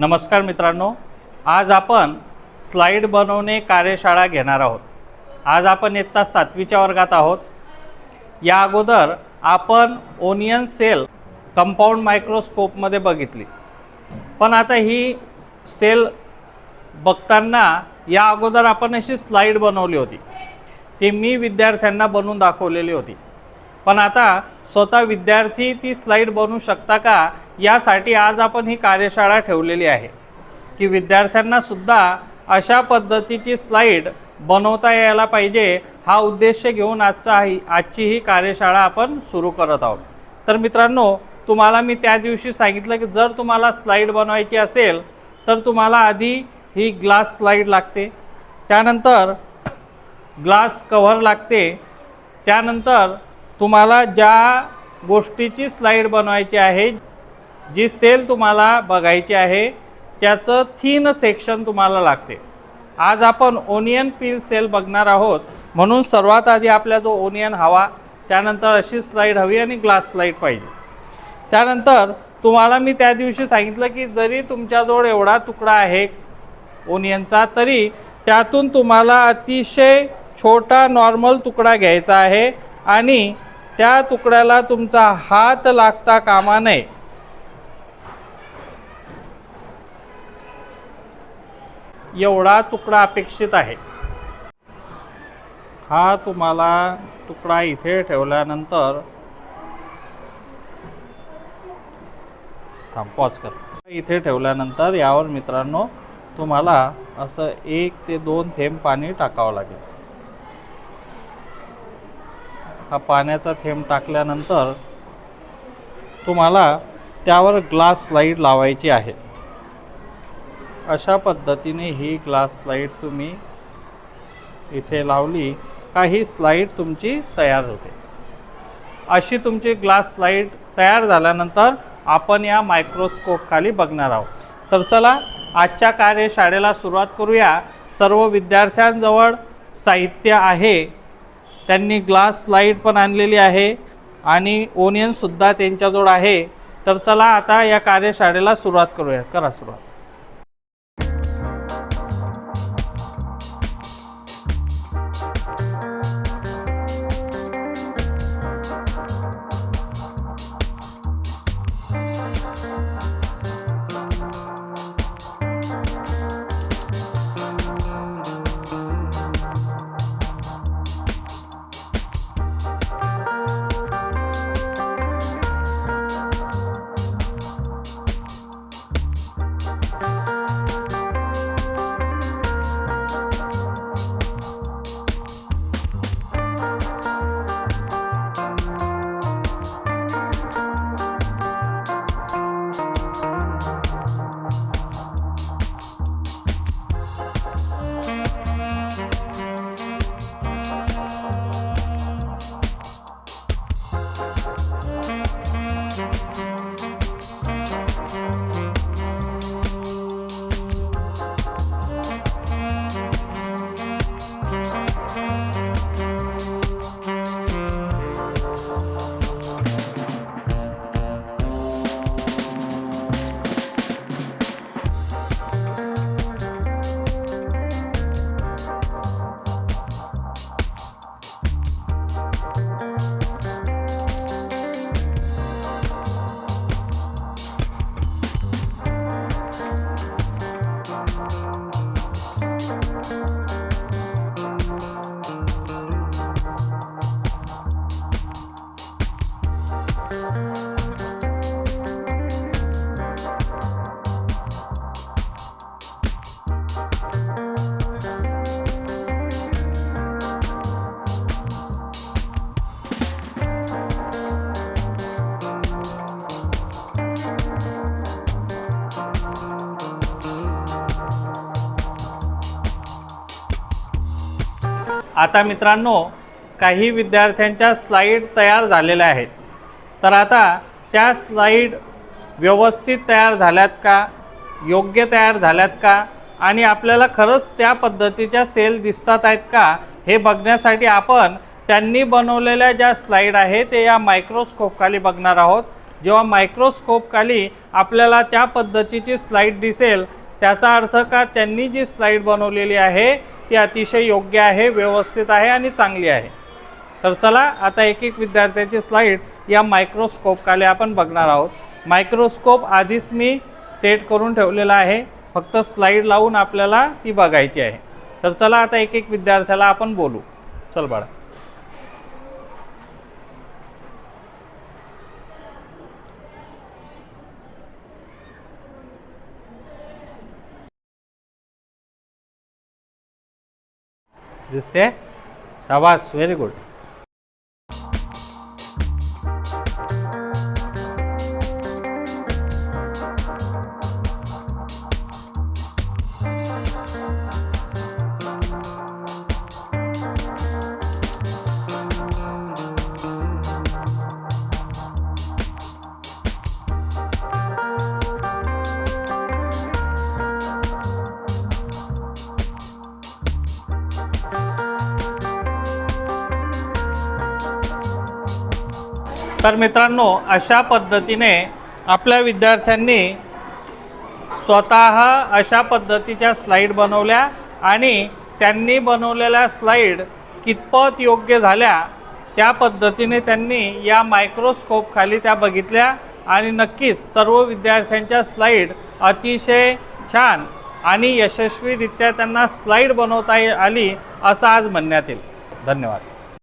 नमस्कार मित्रांनो आज आपण स्लाईड बनवणे कार्यशाळा घेणार आहोत. आज आपण इयत्ता सातवीच्या वर्गात आहोत. या अगोदर आपण ओनियन सेल कंपाऊंड मायक्रोस्कोपमध्ये बघितली. पण आता ही सेल बघताना या अगोदर आपण अशी स्लाईड बनवली होती. ती मी विद्यार्थ्यांना बनवून दाखवलेली होती. पण आता स्वतः विद्यार्थी ती स्लाईड बनवू शकता का? यासाठी आज आपण ही कार्यशाळा ठेवलेली आहे. की विद्यार्थ्यांना सुद्धा अशा पद्धतीची स्लाईड बनवता यायला पाहिजे हा उद्देश घेऊन आजचा ही आजची ही कार्यशाळा आपण सुरू करत आहोत. तर मित्रांनो तुम्हाला मी त्या दिवशी सांगितलं की जर तुम्हाला स्लाईड बनवायची असेल तर तुम्हाला आधी ही ग्लास स्लाईड लागते. त्यानंतर ग्लास कव्हर लागते. त्यानंतर तुम्हाला ज्या गोष्टीची स्लाईड बनवायची आहे जी सेल तुम्हाला बघायची आहे त्याचं थीन सेक्शन तुम्हाला लागते. आज आपण ओनियन पील सेल बघणार आहोत. म्हणून सर्वात आधी आपल्या जो ओनियन हवा त्यानंतर अशी स्लाईड हवी आणि ग्लास स्लाईड पाहिजे. त्यानंतर तुम्हाला मी त्या दिवशी सांगितलं की जरी तुमच्याजवळ एवढा तुकडा आहे ओनियनचा तरी त्यातून तुम्हाला अतिशय छोटा नॉर्मल तुकडा घ्यायचा आहे आणि त्या तुकड्याला तुमचा हात लागता कामा नये. एवढा तुकडा अपेक्षित आहे. हा तुम्हाला तुकडा इथे ठेवल्यानंतर थांब पॉज कर. इथे ठेवल्यानंतर यावर मित्रांनो तुम्हाला असं एक ते दोन थेंब पाणी टाकावं लागेल. हा पाण्याचा थेंब टाकल्यानंतर तुम्हाला त्यावर ग्लास स्लाईड लावायची आहे. अशा पद्धतीने ही ग्लास स्लाईड तुम्ही इथे लावली का ही स्लाईड तुमची तयार होते. अशी तुमची ग्लास स्लाईड तयार झाल्यानंतर आपण या मायक्रोस्कोप खाली बघणार आहोत. तर चला आजच्या कार्यशाळेला सुरुवात करूया. सर्व विद्यार्थ्यांजवळ साहित्य आहे. त्यांनी ग्लास लाइट पण आणलेली आहे आणि ओनियनसुद्धा त्यांच्याजवळ आहे. तर चला आता या कार्यशाळेला सुरुवात करूया. करा सुरुवात. आता मित्रांनो काही विद्यार्थ्यांच्या स्लाईड तयार झालेल्या आहेत. तर आता त्या स्लाईड व्यवस्थित तयार झाल्यात का? योग्य तयार झाल्यात का? आणि आपल्याला खरंच त्या पद्धतीच्या सेल दिसतात आहेत का? हे बघण्यासाठी आपण त्यांनी बनवलेल्या ज्या स्लाईड आहे ते या मायक्रोस्कोपखाली बघणार आहोत. जेव्हा मायक्रोस्कोपखाली आपल्याला त्या पद्धतीची स्लाईड दिसेल त्याचा अर्थ का? त्यांनी जी स्लाईड बनवलेली आहे ती अतिशय योग्य आहे व्यवस्थित आहे आणि चांगली आहे. तर चला आता एक एक विद्यार्थ्याची स्लाईड या मायक्रोस्कोपखाली आपण बघणार आहोत. मायक्रोस्कोप आधीच मी सेट करून ठेवलेला आहे. फक्त स्लाईड लावून आपल्याला ती बघायची आहे. तर चला आता एक एक विद्यार्थ्याला आपण बोलू. चल बाळा. చూస్తే సవాస్ వెరీ గుడ్ तर मित्रांनो अशा पद्धतीने आपल्या विद्यार्थ्यांनी स्वतः अशा पद्धतीच्या स्लाईड बनवल्या आणि त्यांनी बनवलेल्या स्लाईड कितपत योग्य झाल्या त्या पद्धतीने त्यांनी या मायक्रोस्कोपखाली त्या बघितल्या आणि नक्कीच सर्व विद्यार्थ्यांच्या स्लाईड अतिशय छान आणि यशस्वीरित्या त्यांना स्लाईड बनवता आली असं आज म्हणण्यात येईल. धन्यवाद.